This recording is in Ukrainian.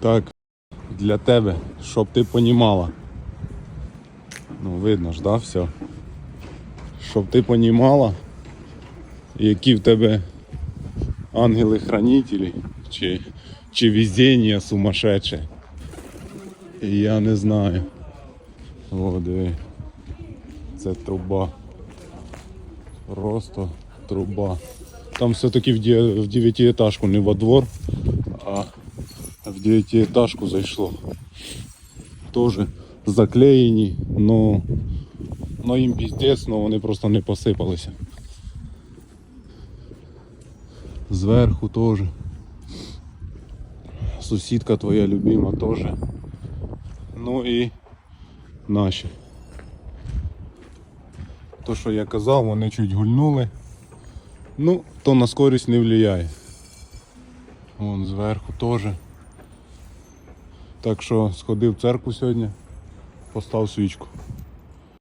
Так, для тебе, щоб ти понімала. Ну, видно ж, да, все. Щоб ти понімала, які в тебе ангели-хранителі, чи, чи везіння сумасшедше. Я не знаю. О, диви. Це труба. Просто труба. Там все-таки в, де- в дев'ятиэтажку, не во двор, а в дев'ятиэтажку зайшло. Тоже заклеєні, но, но їм піздець, но вони просто не посипалися. Зверху теж. Сусідка твоя любима теж. Ну і наші. То, що я казав, вони чуть гульнули. Ну, то на скорість не впливає. Вон зверху теж. Так що сходив в церкву сьогодні, постав свічку.